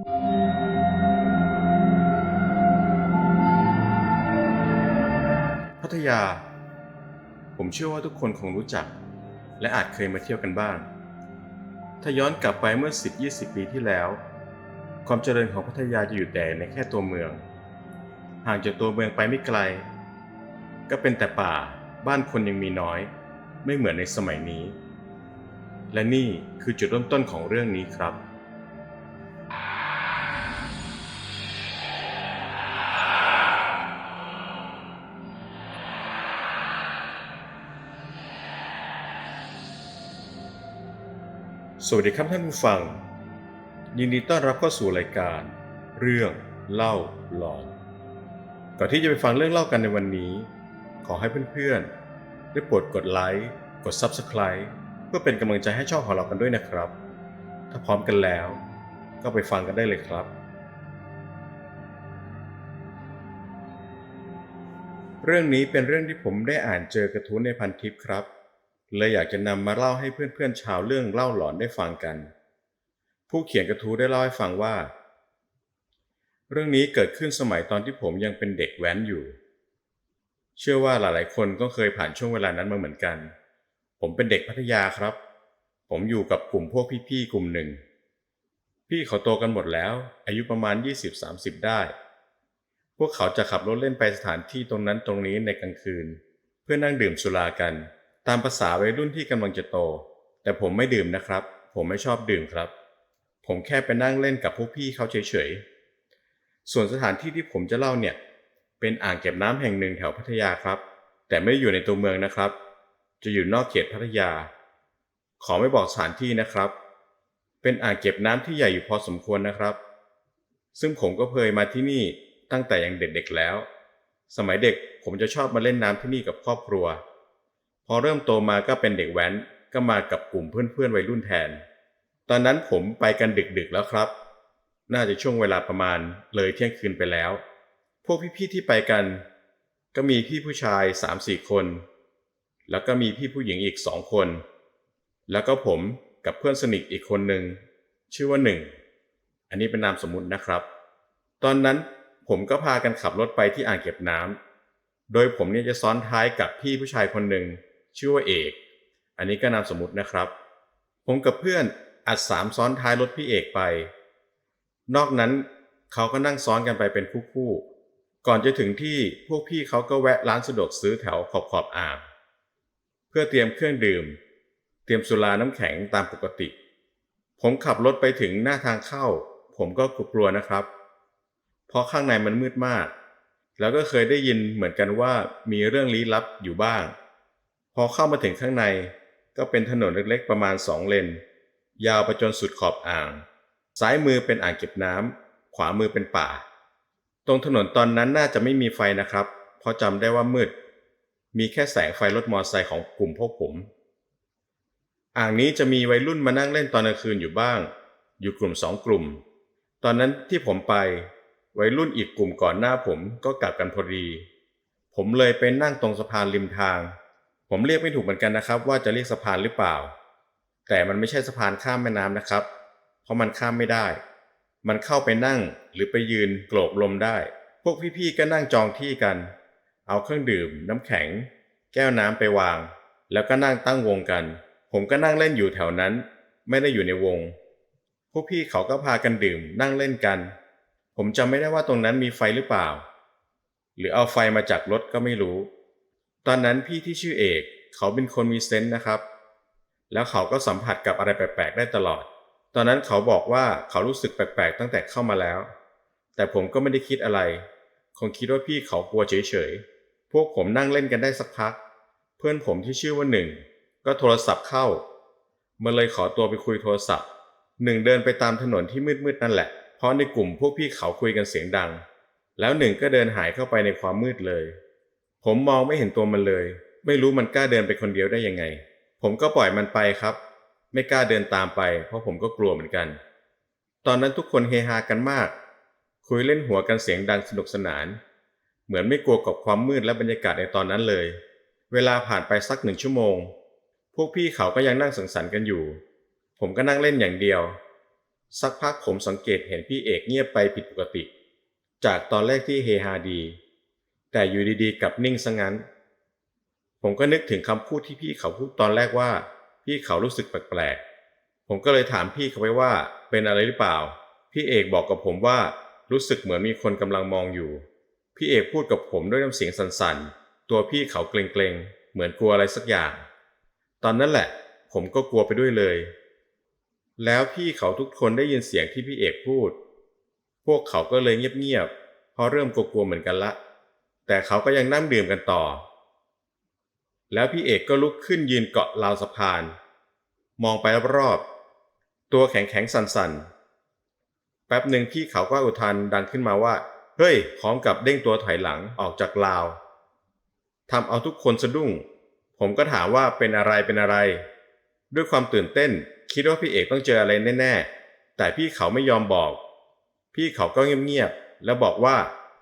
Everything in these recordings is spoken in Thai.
พัทยา ผมเชื่อว่าทุกคนคงรู้จัก และอาจเคยมาเที่ยวกันบ้าง ถ้าย้อนกลับไปเมื่อ 10-20 ปีที่แล้ว ความเจริญของพัทยาจะอยู่แต่ในแค่ตัวเมือง ห่างจากตัวเมืองไปไม่ไกล ก็เป็นแต่ป่าบ้านคนยังมีน้อย ไม่เหมือนในสมัยนี้ และนี่คือจุดเริ่มต้นของเรื่องนี้ครับ สวัสดีครับท่านผู้ฟัง ยินดีต้อนรับเข้าสู่รายการ เรื่องเล่าหลอนก่อนที่จะไปฟังเรื่องเล่ากันในวันนี้ ขอให้เพื่อนๆได้โปรดกดไลค์กด Subscribe เพื่อเป็นกำลังใจให้ช่องของเรากันด้วยนะครับ ถ้าพร้อมกันแล้ว ก็ไปฟังกันได้เลยครับ เรื่องนี้เป็นเรื่องที่ผมได้อ่านเจอกระทู้ในพันทิปครับ เลยอยากจะนำมาเล่าให้เพื่อนๆชาวเรื่องเล่าหลอนได้ฟังกัน ผู้เขียนกระทู้ได้เล่าให้ฟังว่า เรื่องนี้เกิดขึ้นสมัยตอนที่ผมยังเป็นเด็กแว้นอยู่ เชื่อว่าหลายๆ คนก็เคยผ่านช่วงเวลานั้นมาเหมือนกัน ผมเป็นเด็กพัทยาครับ ผมอยู่กับกลุ่มพวกพี่ๆกลุ่มหนึ่ง พี่เขาโตกันหมดแล้ว อายุประมาณ 20-30 ได้ พวกเขาจะขับรถเล่นไปสถานที่ตรงนั้นตรงนี้ในกลางคืน เพื่อนั่งดื่มสุรากัน ตามภาษาวัยรุ่นที่กำลังจะโต แต่ผมไม่ดื่มนะครับ ผมไม่ชอบดื่มครับ ผมแค่ไปนั่งเล่นกับพวกพี่เขาเฉยๆ ส่วนสถานที่ที่ผมจะเล่าเนี่ย เป็นอ่างเก็บน้ำแห่งหนึ่งแถวพัทยาครับ แต่ไม่ได้อยู่ในตัวเมืองนะครับ จะอยู่นอกเขตพัทยา ขอไม่บอกสถานที่นะครับ เป็นอ่างเก็บน้ำที่ใหญ่อยู่พอสมควรนะครับ ซึ่งผมก็เคยมาที่นี่ตั้งแต่ยังเด็กๆแล้ว สมัยเด็กผมจะชอบมาเล่นน้ำที่นี่กับครอบครัว พอเริ่มโตมาก็เป็นเด็กแว้นก็มากับกลุ่มเพื่อนๆวัยรุ่นแทน ตอนนั้นผมไปกันดึกๆแล้วครับ น่าจะช่วงเวลาประมาณเลยเที่ยงคืนไปแล้ว พวกพี่ๆที่ไปกัน ก็มีพี่ผู้ชายสามสี่คน แล้วก็มีพี่ผู้หญิงอีกสองคน แล้วก็ผมกับเพื่อนสนิทอีกคนหนึ่งชื่อว่าหนึ่ง อันนี้เป็นนามสมมุตินะครับ ตอนนั้นผมก็พากันขับรถไปที่อ่างเก็บน้ำโดยผมเนี่ยจะซ้อนท้ายกับพี่ผู้ชายคนหนึ่ง ชื่อว่าเอก อันนี้ก็นามสมมตินะครับ ผมกับเพื่อนอัดสามซ้อนท้ายรถพี่เอกไป นอกนั้นเขาก็นั่งซ้อนกันไปเป็นคู่ๆ ก่อนจะถึงที่พวกพี่เขาก็แวะร้านสะดวกซื้อแถวขอบขอบอ่างเพื่อเตรียมเครื่องดื่ม เตรียมสุราน้ำแข็งตามปกติ ผมขับรถไปถึงหน้าทางเข้า ผมก็กลัวนะครับ เพราะข้างในมันมืดมาก แล้วก็เคยได้ยินเหมือนกันว่ามีเรื่องลี้ลับอยู่บ้าง พอเข้ามาถึงข้างในก็เป็นถนนเล็กๆประมาณสองเลน ยาวไปจนสุดขอบอ่าง ซ้ายมือเป็นอ่างเก็บน้ำขวามือเป็นป่า ตรงถนนตอนนั้นน่าจะไม่มีไฟนะครับ เพราะจำได้ว่ามืด มีแค่แสงไฟรถมอเตอร์ไซค์ของกลุ่มพวกผม อ่างนี้จะมีวัยรุ่นมานั่งเล่นตอนกลางคืนอยู่บ้าง อยู่กลุ่มสองกลุ่ม ตอนนั้นที่ผมไป วัยรุ่นอีกกลุ่มก่อนหน้าผมก็กลับกันพอดี ผมเลยไปนั่งตรงสะพานริมทาง ผมเรียกไม่ถูกเหมือนกันนะครับ ว่าจะเรียกสะพานหรือเปล่า แต่มันไม่ใช่สะพานข้ามแม่น้ำนะครับ เพราะมันข้ามไม่ได้ มันเข้าไปนั่งหรือไปยืนโกรกลมได้ พวกพี่ๆก็นั่งจองที่กัน เอาเครื่องดื่ม น้ำแข็ง แก้วน้ำไปวาง แล้วก็นั่งตั้งวงกัน ผมก็นั่งเล่นอยู่แถวนั้น ไม่ได้อยู่ในวง พวกพี่เขาก็พากันดื่ม นั่งเล่นกัน ผมจำไม่ได้ว่าตรงนั้นมีไฟหรือเปล่า หรือเอาไฟมาจากรถก็ไม่รู้ ตอนนั้นพี่ที่ชื่อเอก เขาเป็นคนมีเซนส์นะครับ แล้วเขาก็สัมผัสกับอะไรแปลกๆได้ตลอด ตอนนั้นเขาบอกว่าเขารู้สึกแปลกๆตั้งแต่เข้ามาแล้ว แต่ผมก็ไม่ได้คิดอะไร คงคิดว่าพี่เขากลัวเฉยๆ พวกผมนั่งเล่นกันได้สักพัก เพื่อนผมที่ชื่อว่าหนึ่งก็โทรศัพท์เข้า มันเลยขอตัวไปคุยโทรศัพท์ หนึ่งเดินไปตามถนนที่มืดๆนั่นแหละ เพราะในกลุ่มพวกพี่เขาคุยกันเสียงดัง แล้วหนึ่งก็เดินหายเข้าไปในความมืดเลย ผมมองไม่เห็นตัวมันเลย ไม่รู้มันกล้าเดินไปคนเดียวได้ยังไง ผมก็ปล่อยมันไปครับ ไม่กล้าเดินตามไป เพราะผมก็กลัวเหมือนกัน ตอนนั้นทุกคนเฮฮากันมาก คุยเล่นหัวกันเสียงดังสนุกสนาน เหมือนไม่กลัวกับความมืดและบรรยากาศในตอนนั้นเลย เวลาผ่านไปสักหนึ่งชั่วโมง พวกพี่เขาก็ยังนั่งสังสรรค์กันอยู่ ผมก็นั่งเล่นอย่างเดียว สักพักผมสังเกตเห็นพี่เอกเงียบไปผิดปกติ จากตอนแรกที่เฮฮาดี แต่อยู่ดีๆกับนิ่งซะงั้น ผมก็นึกถึงคำพูดที่พี่เขาพูดตอนแรกว่า พี่เขารู้สึกแปลกๆ ผมก็เลยถามพี่เขาไปว่าเป็นอะไรหรือเปล่า พี่เอกบอกกับผมว่ารู้สึกเหมือนมีคนกำลังมองอยู่ พี่เอกพูดกับผมด้วยน้ำเสียงสั่นๆ ตัวพี่เขาเกรงๆ เหมือนกลัวอะไรสักอย่าง ตอนนั้นแหละ ผมก็กลัวไปด้วยเลย แล้วพี่เขาทุกคนได้ยินเสียงที่พี่เอกพูด พวกเขาก็เลยเงียบๆ เพราะเริ่มกลัวๆเหมือนกันละ แต่เขาก็ยังนั่งดื่มกันต่อ แล้วพี่เอกก็ลุกขึ้นยืนเกาะราวสะพาน มองไปรอบๆตัวแข็งๆสั่นๆ แป๊บหนึ่งพี่เขาก็อุทานดังขึ้นมาว่า เฮ้ยพร้อมกับเด้งตัวถอยหลังออกจากราวทำเอาทุกคนสะดุ้ง ผมก็ถามว่าเป็นอะไรเป็นอะไร ด้วยความตื่นเต้น คิดว่าพี่เอกต้องเจออะไรแน่ๆ แต่พี่เขาไม่ยอมบอก พี่เขาก็เงียบๆแล้วบอกว่า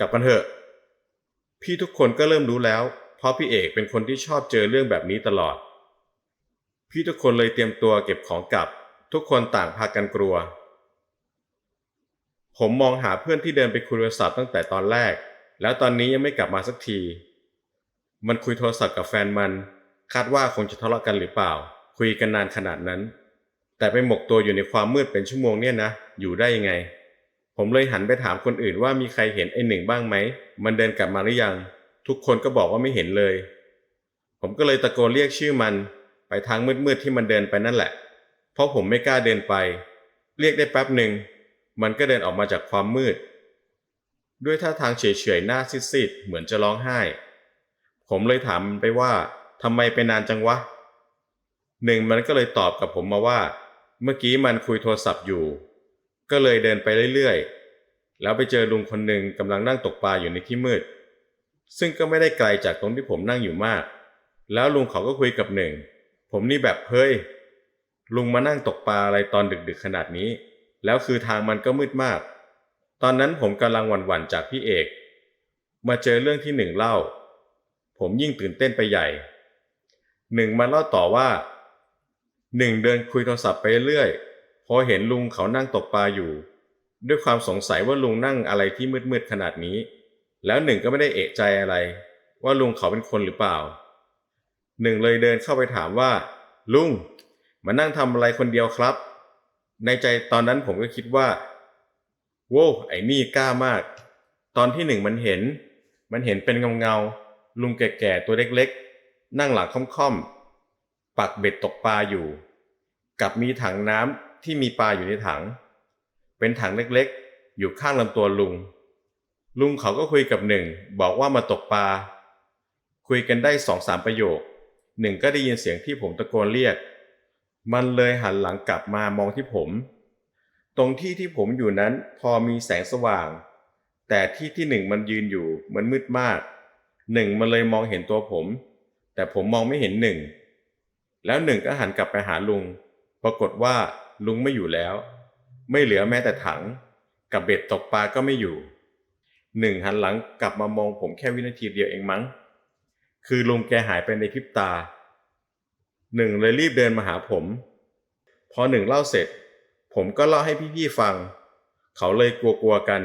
กลับกันเถอะ พี่ทุกคนก็เริ่มรู้แล้ว เพราะพี่เอกเป็นคนที่ชอบเจอเรื่องแบบนี้ตลอด พี่ทุกคนเลยเตรียมตัวเก็บของกลับ ทุกคนต่างพากันกลัว ผมมองหาเพื่อนที่เดินไปคุยโทรศัพท์ตั้งแต่ตอนแรก แล้วตอนนี้ยังไม่กลับมาสักที มันคุยโทรศัพท์กับแฟนมัน คาดว่าคงจะทะเลาะกันหรือเปล่า คุยกันนานขนาดนั้น แต่ไปหมกตัวอยู่ในความมืดเป็นชั่วโมงเนี่ยนะ อยู่ได้ยังไง ผมเลยหันไปถามคนอื่นว่ามีใครเห็นไอ้หนึ่งบ้างไหม มันเดินกลับมาหรือยัง ทุกคนก็บอกว่าไม่เห็นเลย ผมก็เลยตะโกนเรียกชื่อมัน ไปทางมืดๆที่มันเดินไปนั่นแหละ เพราะผมไม่กล้าเดินไป เรียกได้แป๊บหนึ่ง มันก็เดินออกมาจากความมืด ด้วยท่าทางเฉยๆหน้าซีดๆเหมือนจะร้องไห้ ผมเลยถามมันไปว่าทำไมไปนานจังวะ หนึ่งมันก็เลยตอบกับผมมาว่า เมื่อกี้มันคุยโทรศัพท์อยู่ ก็เลยเดินไปเรื่อยๆ แล้วไปเจอลุงคนหนึ่งกำลังนั่งตกปลาอยู่ในที่มืด ซึ่งก็ไม่ได้ไกลจากตรงที่ผมนั่งอยู่มาก แล้วลุงเขาก็คุยกับหนึ่ง ผมนี่แบบเฮ้ย ลุงมานั่งตกปลาอะไรตอนดึกๆขนาดนี้ แล้วคือทางมันก็มืดมาก ตอนนั้นผมกำลังหวั่นๆจากพี่เอก มาเจอเรื่องที่หนึ่งเล่า ผมยิ่งตื่นเต้นไปใหญ่ หนึ่งมาเล่าต่อว่าหนึ่งเดินคุยโทรศัพท์ไปเรื่อย พอเห็นลุงเขานั่งตกปลาอยู่ ด้วยความสงสัยว่าลุงนั่งอะไรที่มืดๆขนาดนี้ แล้วหนึ่งก็ไม่ได้เอะใจอะไร ว่าลุงเขาเป็นคนหรือเปล่า หนึ่งเลยเดินเข้าไปถามว่า ลุงมานั่งทำอะไรคนเดียวครับ ในใจตอนนั้นผมก็คิดว่าโว้ไอ้นี่กล้ามาก ตอนที่หนึ่งมันเห็น มันเห็นเป็นเงาเงาๆลุงแก่ๆตัวเล็กๆ นั่งหลังค่อมๆปักเบ็ดตกปลาอยู่ กับมีถังน้ำ ที่มีปลาอยู่ในถัง เป็นถังเล็กๆ อยู่ข้างลำตัวลุง ลุงเขาก็คุยกับหนึ่งบอกว่ามาตกปลา คุยกันได้สองสามประโยค หนึ่งก็ได้ยินเสียงที่ผมตะโกนเรียก มันเลยหันหลังกลับมามองที่ผม ตรงที่ที่ผมอยู่นั้นพอมีแสงสว่าง แต่ที่ที่หนึ่งมันยืนอยู่มันมืดมากหนึ่งมันเลยมองเห็นตัวผม แต่ผมมองไม่เห็นหนึ่งแล้วหนึ่งก็หันกลับไปหาลุง ปรากฏว่า ลุงไม่อยู่แล้ว ไม่เหลือแม้แต่ถัง กับเบ็ดตกปลาก็ไม่อยู่ หนึ่งหันหลังกลับมามองผมแค่วินาทีเดียวเองมั้ง คือลุงแกหายไปในพริบตา หนึ่งเลยรีบเดินมาหาผม พอหนึ่งเล่าเสร็จ ผมก็เล่าให้พี่ๆฟัง เขาเลยกลัวๆกัน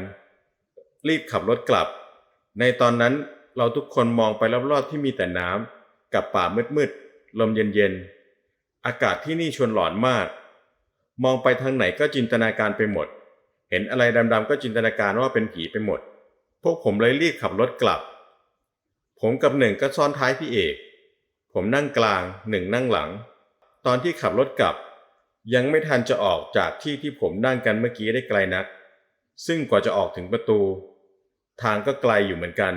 รีบขับรถกลับ ในตอนนั้นเราทุกคนมองไปรอบๆที่มีแต่น้ำกับป่ามืดๆลมเย็นๆอากาศที่นี่ชวนหลอนมาก มองไปทางไหนก็จินตนาการไปหมด เห็นอะไรดำๆก็จินตนาการว่าเป็นผีไปหมด พวกผมเลยรีบขับรถกลับ ผมกับหนึ่งก็ซ้อนท้ายพี่เอก ผมนั่งกลางหนึ่งนั่งหลัง ตอนที่ขับรถกลับ ยังไม่ทันจะออกจากที่ที่ผมนั่งกันเมื่อกี้ได้ไกลนัก ซึ่งกว่าจะออกถึงประตู ทางก็ไกลอยู่เหมือนกัน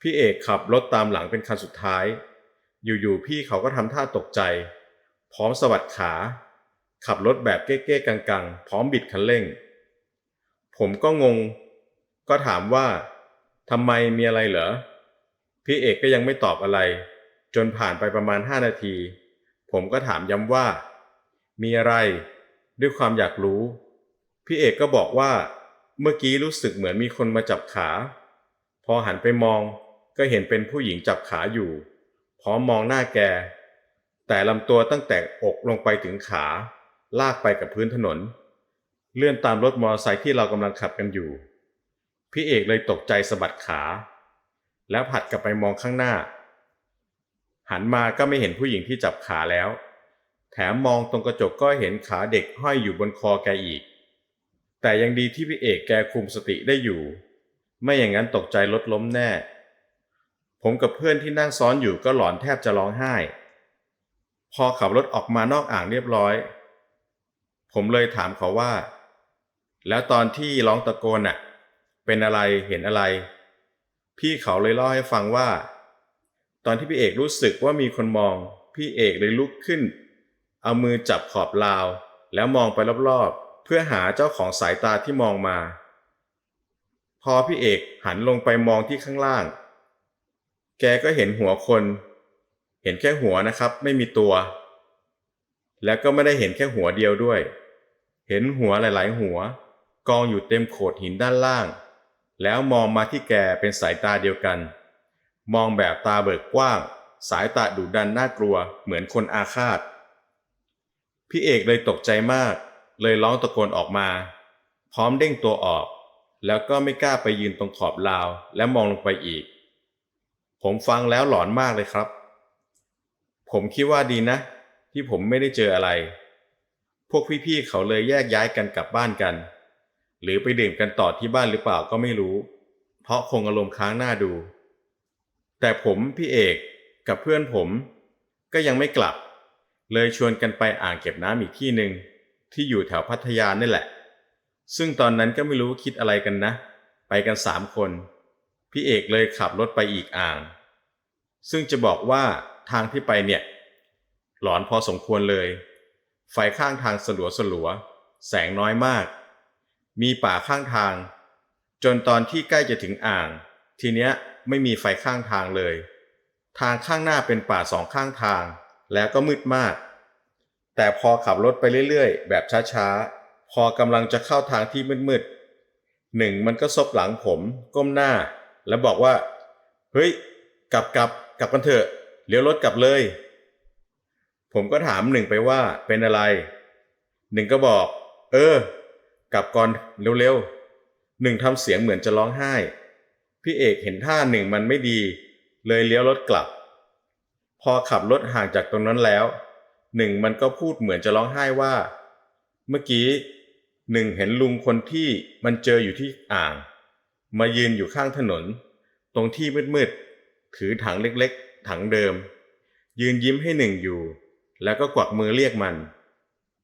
พี่เอกขับรถตามหลังเป็นคันสุดท้าย อยู่ๆพี่เขาก็ทำท่าตกใจ พร้อมสวัดขา ขับรถแบบเก้ๆกังๆ พร้อมบิดคันเร่ง ผมก็งง ก็ถามว่าทำไมมีอะไรเหรอ พี่เอกก็ยังไม่ตอบอะไร จนผ่านไปประมาณห้านาที ผมก็ถามย้ำว่า มีอะไร ด้วยความอยากรู้ พี่เอกก็บอกว่า เมื่อกี้รู้สึกเหมือนมีคนมาจับขา พอหันไปมองก็เห็นเป็นผู้หญิงจับขาอยู่ พร้อมมองหน้าแก แต่ลำตัวตั้งแต่อกลงไปถึงขา ลากไปกับพื้นถนน เลื่อนตามรถมอเตอร์ไซค์ที่เรากำลังขับกันอยู่ พี่เอกเลยตกใจสะบัดขา แล้วผัดกลับไปมองข้างหน้า หันมาก็ไม่เห็นผู้หญิงที่จับขาแล้ว แถมมองตรงกระจกก็เห็นขาเด็กห้อยอยู่บนคอแกอีก แต่ยังดีที่พี่เอกแกคุมสติได้อยู่ ไม่อย่างนั้นตกใจรถล้มแน่ ผมกับเพื่อนที่นั่งซ้อนอยู่ก็หลอนแทบจะร้องไห้ พอขับรถออกมานอกอ่างเรียบร้อย ผมเลยถามเขาว่า แล้วตอนที่ร้องตะโกนน่ะ เป็นอะไรเห็นอะไร พี่เขาเลยเล่าให้ฟังว่า ตอนที่พี่เอกรู้สึกว่ามีคนมอง พี่เอกเลยลุกขึ้น เอามือจับขอบราว แล้วมองไปรอบๆ เพื่อหาเจ้าของสายตาที่มองมา พอพี่เอกหันลงไปมองที่ข้างล่าง แกก็เห็นหัวคน เห็นแค่หัวนะครับ ไม่มีตัว แล้วก็ไม่ได้เห็นแค่หัวเดียวด้วย เห็นหัวหลาย ๆ หัว กองอยู่เต็มโขดหินด้านล่าง แล้วมองมาที่แกเป็นสายตาเดียวกัน มองแบบตาเบิกกว้าง สายตาดุดันน่ากลัวเหมือนคนอาฆาต พี่เอกเลยตกใจมาก เลยร้องตะโกนออกมา พร้อมเด้งตัวออก แล้วก็ไม่กล้าไปยืนตรงขอบราว และมองลงไปอีก ผมฟังแล้วหลอนมากเลยครับ ผมคิดว่าดีนะ ที่ผมไม่ได้เจออะไร พวกพี่ๆเขาเลยแยกย้ายกันกลับบ้านกัน หรือไปดื่มกันต่อที่บ้านหรือเปล่าก็ไม่รู้ เพราะคงอารมณ์ค้างหน้าดู แต่ผมพี่เอกกับเพื่อนผม ก็ยังไม่กลับ เลยชวนกันไปอ่างเก็บน้ำอีกที่หนึ่งที่อยู่แถวพัทยานี่แหละ ซึ่งตอนนั้นก็ไม่รู้คิดอะไรกันนะ ไปกันสามคน พี่เอกเลยขับรถไปอีกอ่าง ซึ่งจะบอกว่าทางที่ไปเนี่ย หลอนพอสมควรเลย ไฟข้างทางสลัวสลัว แสงน้อยมาก มีป่าข้างทาง จนตอนที่ใกล้จะถึงอ่าง ทีเนี้ยไม่มีไฟข้างทางเลย ทางข้างหน้าเป็นป่าสองข้างทาง แล้วก็มืดมาก แต่พอขับรถไปเรื่อยๆ แบบช้าๆ พอกำลังจะเข้าทางที่มืดๆหนึ่งมันก็ซบหลังผมก้มหน้า แล้วบอกว่า เฮ้ย กลับกลับกลับกันเถอะเลี้ยวรถกลับเลย ผมก็ถามหนึ่งไปว่าเป็นอะไร หนึ่งก็บอก เออ กลับก่อนเร็วๆหนึ่งทำเสียงเหมือนจะร้องไห้ พี่เอกเห็นท่าหนึ่งมันไม่ดี เลยเลี้ยวรถกลับ พอขับรถห่างจากตรงนั้นแล้ว หนึ่งมันก็พูดเหมือนจะร้องไห้ว่า เมื่อกี้หนึ่งเห็นลุงคนที่มันเจออยู่ที่อ่าง มายืนอยู่ข้างถนน ตรงที่มืดๆถือถังเล็กๆ ถังเดิม ยืนยิ้มให้หนึ่งอยู่ แล้วก็กวักมือเรียกมัน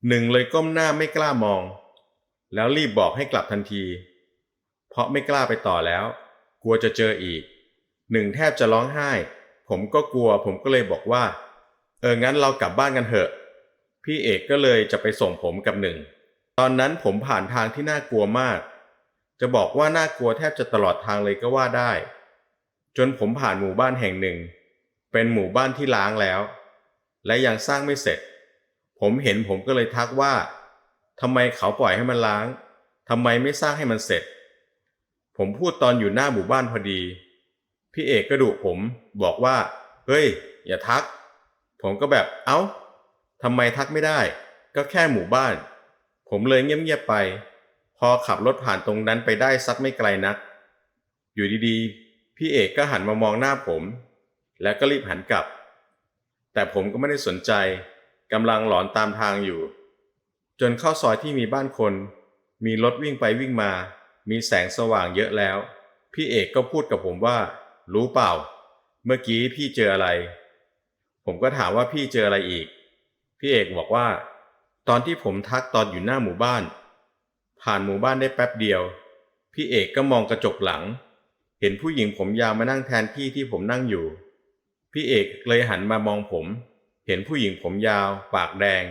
หนึ่งเลยก้มหน้าไม่กล้ามอง แล้วรีบบอกให้กลับทันที เพราะไม่กล้าไปต่อแล้ว กลัวจะเจออีก หนึ่งแทบจะร้องไห้ ผมก็กลัว ผมก็เลยบอกว่า เอองั้นเรากลับบ้านกันเถอะ พี่เอกก็เลยจะไปส่งผมกับหนึ่ง ตอนนั้นผมผ่านทางที่น่ากลัวมาก จะบอกว่าน่ากลัวแทบจะตลอดทางเลยก็ว่าได้ จนผมผ่านหมู่บ้านแห่งหนึ่ง เป็นหมู่บ้านที่ล้างแล้ว และยังสร้างไม่เสร็จ ผมเห็นผมก็เลยทักว่าทำไมเขาปล่อยให้มันล้างทำไมไม่สร้างให้มันเสร็จ ผมพูดตอนอยู่หน้าหมู่บ้านพอดี พี่เอกก็ดุผมบอกว่า เฮ้ย อย่าทัก ผมก็แบบเอ้าทำไมทักไม่ได้ ก็แค่หมู่บ้าน ผมเลยเงียบๆไป พอขับรถผ่านตรงนั้นไปได้สักไม่ไกลนัก อยู่ดีๆ พี่เอกก็หันมามองหน้าผม แล้วก็รีบหันกลับ แต่ผมก็ไม่ได้สนใจกำลังหลอนตามทางอยู่ จนเข้าซอยที่มีบ้านคน มีรถวิ่งไปวิ่งมา มีแสงสว่างเยอะแล้ว พี่เอกก็พูดกับผมว่า รู้เปล่า เมื่อกี้พี่เจออะไร ผมก็ถามว่าพี่เจออะไรอีก พี่เอกบอกว่า ตอนที่ผมทักตอนอยู่หน้าหมู่บ้าน ผ่านหมู่บ้านได้แป๊บเดียว พี่เอกก็มองกระจกหลัง เห็นผู้หญิงผมยาวมานั่งแทนที่ที่ผมนั่งอยู่ พี่เอกเลยหันมามองผม เห็นผู้หญิงผมยาว ปากแดง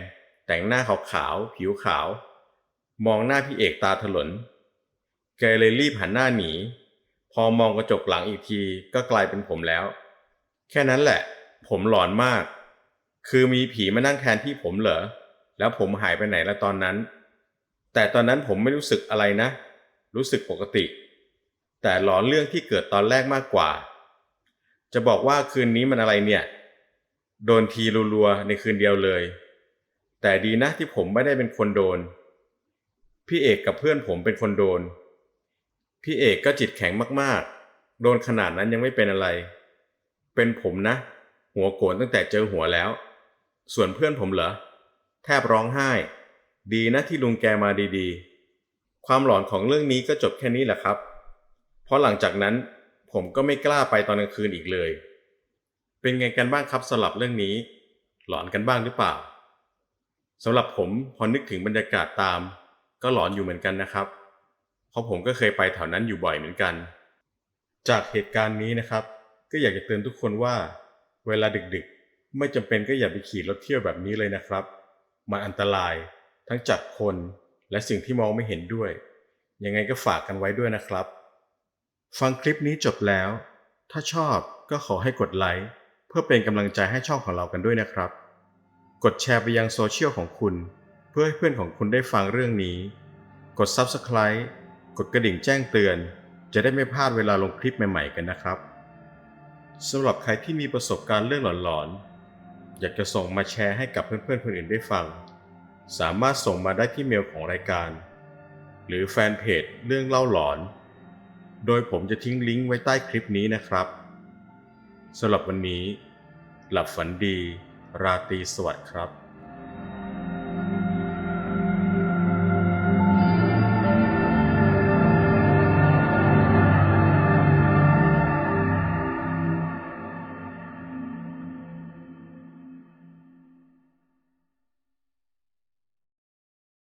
แต่งหน้าขาวขาวผิวขาว มองหน้าพี่เอกตาถลน แกเลยรีบหันหน้าหนี พอมองกระจกหลังอีกทีก็กลายเป็นผมแล้ว แค่นั้นแหละ ผมหลอนมาก คือมีผีมานั่งแทนที่ผมเหรอ แล้วผมหายไปไหนละตอนนั้น แต่ตอนนั้นผมไม่รู้สึกอะไรนะ รู้สึกปกติ แต่หลอนเรื่องที่เกิดตอนแรกมากกว่า จะบอกว่าคืนนี้มันอะไรเนี่ย โดนทีรัวๆในคืนเดียวเลย แต่ดีนะที่ผมไม่ได้เป็นคนโดน พี่เอกกับเพื่อนผมเป็นคนโดน พี่เอกก็จิตแข็งมากๆ โดนขนาดนั้นยังไม่เป็นอะไร เป็นผมนะ หัวโกรนตั้งแต่เจอหัวแล้ว ส่วนเพื่อนผมเหรอ แทบร้องไห้ ดีนะที่ลุงแกมาดีๆ ความหลอนของเรื่องนี้ก็จบแค่นี้แหละครับ เพราะหลังจากนั้น ผมก็ไม่กล้าไปตอนกลางคืนอีกเลย เป็นไงกันบ้างครับสำหรับเรื่องนี้ หลอนกันบ้างหรือเปล่าสำหรับผมพอนึกถึงบรรยากาศตาม ก็หลอนอยู่เหมือนกันนะครับ เพราะผมก็เคยไปแถวนั้นอยู่บ่อยเหมือนกัน จากเหตุการณ์นี้นะครับ ก็อยากจะเตือนทุกคนว่า เวลาดึกๆ ไม่จำเป็นก็อย่าไปขี่รถเที่ยวแบบนี้เลยนะครับ มันอันตรายทั้งจากคนและสิ่งที่มองไม่เห็นด้วย ยังไงก็ฝากกันไว้ด้วยนะครับ ฟังคลิปนี้จบแล้ว ถ้าชอบก็ขอให้กดไลค์เพื่อเป็นกำลังใจให้ช่องของเรากันด้วยนะครับ กดแชร์ไปยังโซเชียลของคุณ เพื่อให้เพื่อนของคุณได้ฟังเรื่องนี้ กด Subscribe กดกระดิ่งแจ้งเตือน จะได้ไม่พลาดเวลาลงคลิปใหม่ๆกันนะครับสำหรับใครที่มีประสบการณ์เรื่องหลอนๆ อยากจะส่งมาแชร์ให้กับเพื่อนๆคนอื่นได้ฟัง สามารถส่งมาได้ที่เมลของรายการ หรือแฟนเพจเรื่องเล่าหลอน โดยผมจะทิ้งลิงก์ไว้ใต้คลิปนี้นะครับสำหรับวันนี้ หลับฝันดี ราตรีสวัสดิ์ครับ